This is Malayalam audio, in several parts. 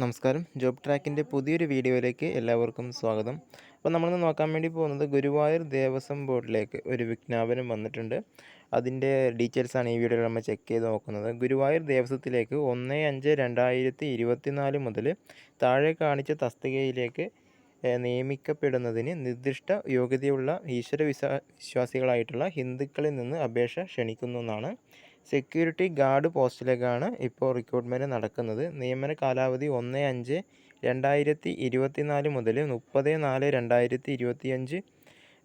നമസ്കാരം. ജോബ് ട്രാക്കിന്റെ പുതിയൊരു വീഡിയോയിലേക്ക് എല്ലാവർക്കും സ്വാഗതം. അപ്പോൾ നമ്മളിന്ന് നോക്കാൻ വേണ്ടി പോകുന്നത് ഗുരുവായൂർ ദേവസ്വം ബോർഡിലേക്ക് ഒരു വിജ്ഞാപനം വന്നിട്ടുണ്ട്. അതിന്റെ ഡീറ്റെയിൽസാണ് ഈ വീഡിയോയിൽ നമ്മൾ ചെക്ക് ചെയ്ത് നോക്കുന്നത്. ഗുരുവായൂർ ദേവസ്വത്തിലേക്ക് ഒന്ന് അഞ്ച് രണ്ടായിരത്തി ഇരുപത്തിനാല് മുതൽ താഴെ കാണിച്ച തസ്തികയിലേക്ക് നിയമിക്കപ്പെടുന്നതിന് നിർദ്ദിഷ്ട യോഗ്യതയുള്ള ഈശ്വര വിശ്വാ വിശ്വാസികളായിട്ടുള്ള ഹിന്ദുക്കളിൽ നിന്ന് അപേക്ഷ ക്ഷണിക്കുന്നു എന്നാണ്. സെക്യൂരിറ്റി ഗാർഡ് പോസ്റ്റിലേക്കാണ് ഇപ്പോൾ റിക്രൂട്ട്മെന്റ് നടക്കുന്നത്. നിയമന കാലാവധി ഒന്ന് അഞ്ച് രണ്ടായിരത്തി ഇരുപത്തിനാല് മുതൽ മുപ്പത് നാല് രണ്ടായിരത്തി ഇരുപത്തിയഞ്ച്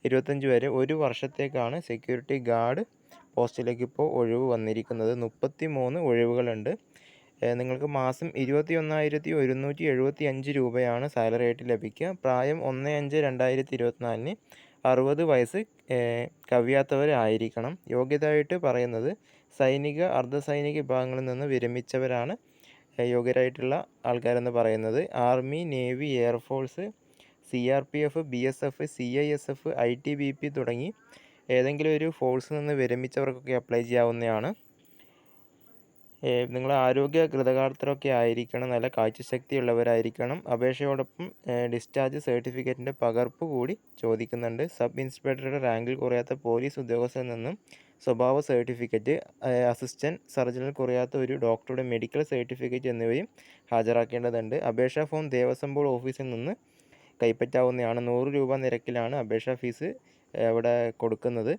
ഇരുപത്തഞ്ച് വരെ ഒരു വർഷത്തേക്കാണ് സെക്യൂരിറ്റി ഗാർഡ് പോസ്റ്റിലേക്ക് ഇപ്പോൾ ഒഴിവ് വന്നിരിക്കുന്നത്. മുപ്പത്തി മൂന്ന് ഒഴിവുകളുണ്ട്. നിങ്ങൾക്ക് മാസം ഇരുപത്തി ഒന്നായിരത്തി ഒരുന്നൂറ്റി എഴുപത്തി അഞ്ച് രൂപയാണ് സാലറി ആയിട്ട് ലഭിക്കുക. പ്രായം ഒന്ന് അഞ്ച് രണ്ടായിരത്തി ഇരുപത്തിനാലിന് അറുപത് വയസ്സ് കവിയാത്തവരായിരിക്കണം. യോഗ്യതയായിട്ട് പറയുന്നത് സൈനിക അർദ്ധസൈനിക വിഭാഗങ്ങളിൽ നിന്ന് വിരമിച്ചവരാണ് യോഗ്യരായിട്ടുള്ള ആൾക്കാരെന്ന് പറയുന്നത്. Army navy air force C R P F B S F C I S F I T B P തുടങ്ങി ഏതെങ്കിലും ഒരു ഫോഴ്സിൽ നിന്ന് വിരമിച്ചവർക്കൊക്കെ അപ്ലൈ ചെയ്യാവുന്നതാണ്. നിങ്ങൾ ആരോഗ്യ കൃതകാർത്ഥരൊക്കെ ആയിരിക്കണം നല്ല കാഴ്ചശക്തി ഉള്ളവരായിരിക്കണം അപേക്ഷയോടൊപ്പം ഡിസ്ചാർജ് സർട്ടിഫിക്കറ്റിന്റെ പകർപ്പ് കൂടി ചോദിക്കുന്നുണ്ട്. സബ് ഇൻസ്പെക്ടറുടെ റാങ്കിൽ കുറയാത്ത പോലീസ് ഉദ്യോഗസ്ഥരിൽ നിന്നും സ്വഭാവ സർട്ടിഫിക്കറ്റ് അസിസ്റ്റന്റ് സർജനിൽ കുറയാത്ത ഒരു ഡോക്ടറുടെ മെഡിക്കൽ സർട്ടിഫിക്കറ്റ് എന്നിവയും ഹാജരാക്കേണ്ടതുണ്ട്. അപേക്ഷാ ഫോം ദേവസ്വം ബോർഡ് ഓഫീസിൽ നിന്ന് കൈപ്പറ്റാവുന്നതാണ്. നൂറ് രൂപ നിരക്കിലാണ് അപേക്ഷാ ഫീസ് അവിടെ കൊടുക്കുന്നത്.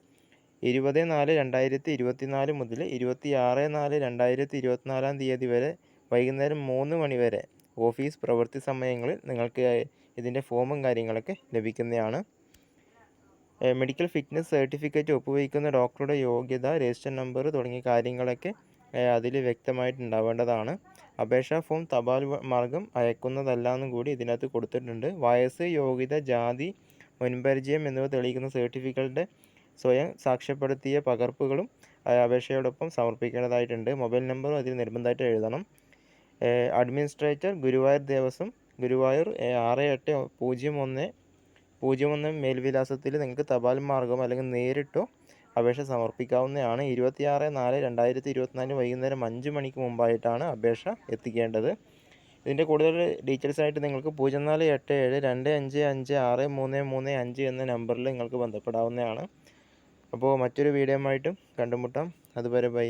ഇരുപത് നാല് രണ്ടായിരത്തി ഇരുപത്തി നാല് മുതൽ ഇരുപത്തി ആറ് നാല് രണ്ടായിരത്തി ഇരുപത്തിനാലാം തീയതി വരെ വൈകുന്നേരം മൂന്ന് മണി വരെ ഓഫീസ് പ്രവൃത്തി സമയങ്ങളിൽ നിങ്ങൾക്ക് ഇതിന്റെ ഫോമും കാര്യങ്ങളൊക്കെ ലഭിക്കുന്നതാണ്. മെഡിക്കൽ ഫിറ്റ്നസ് സർട്ടിഫിക്കറ്റ് ഒപ്പുവയ്ക്കുന്ന ഡോക്ടറുടെ യോഗ്യത രജിസ്റ്റർ നമ്പർ തുടങ്ങിയ കാര്യങ്ങളൊക്കെ അതിൽ വ്യക്തമായിട്ടുണ്ടാവേണ്ടതാണ് അപേക്ഷാ ഫോം തപാൽ മാർഗം അയക്കുന്നതല്ല എന്നും കൂടി ഇതിനകത്ത് കൊടുത്തിട്ടുണ്ട്. വയസ്സ് യോഗ്യത ജാതി മുൻപരിചയം എന്നിവ തെളിയിക്കുന്ന സർട്ടിഫിക്കറ്റ് സ്വയം സാക്ഷ്യപ്പെടുത്തിയ പകർപ്പുകളും അപേക്ഷയോടൊപ്പം സമർപ്പിക്കേണ്ടതായിട്ടുണ്ട്. മൊബൈൽ നമ്പറും അതിൽ നിർബന്ധമായിട്ട് എഴുതണം. അഡ്മിനിസ്ട്രേറ്റർ ഗുരുവായൂർ ദേവസ്വം ഗുരുവായൂർ ആറ് എട്ട് പൂജ്യം ഒന്ന് പൂജ്യം ഒന്ന് മേൽവിലാസത്തിൽ നിങ്ങൾക്ക് തപാൽ മാർഗം അല്ലെങ്കിൽ നേരിട്ടോ അപേക്ഷ സമർപ്പിക്കാവുന്നതാണ്. ഇരുപത്തിയാറ് നാല് രണ്ടായിരത്തി ഇരുപത്തിനാല് വൈകുന്നേരം അഞ്ച് മണിക്ക് മുമ്പായിട്ടാണ് അപേക്ഷ എത്തിക്കേണ്ടത്. ഇതിന്റെ കൂടുതൽ ഡീറ്റെയിൽസ് ആയിട്ട് നിങ്ങൾക്ക് പൂജ്യം നാല് എട്ട് ഏഴ് രണ്ട് അഞ്ച് അഞ്ച് ആറ് മൂന്ന് മൂന്ന് അഞ്ച് എന്ന നമ്പറിൽ നിങ്ങൾക്ക് ബന്ധപ്പെടാവുന്നതാണ്. അപ്പോൾ മറ്റൊരു വീഡിയോ ആയിട്ടും കണ്ടുമുട്ടാം. അതുവരെ ബൈ.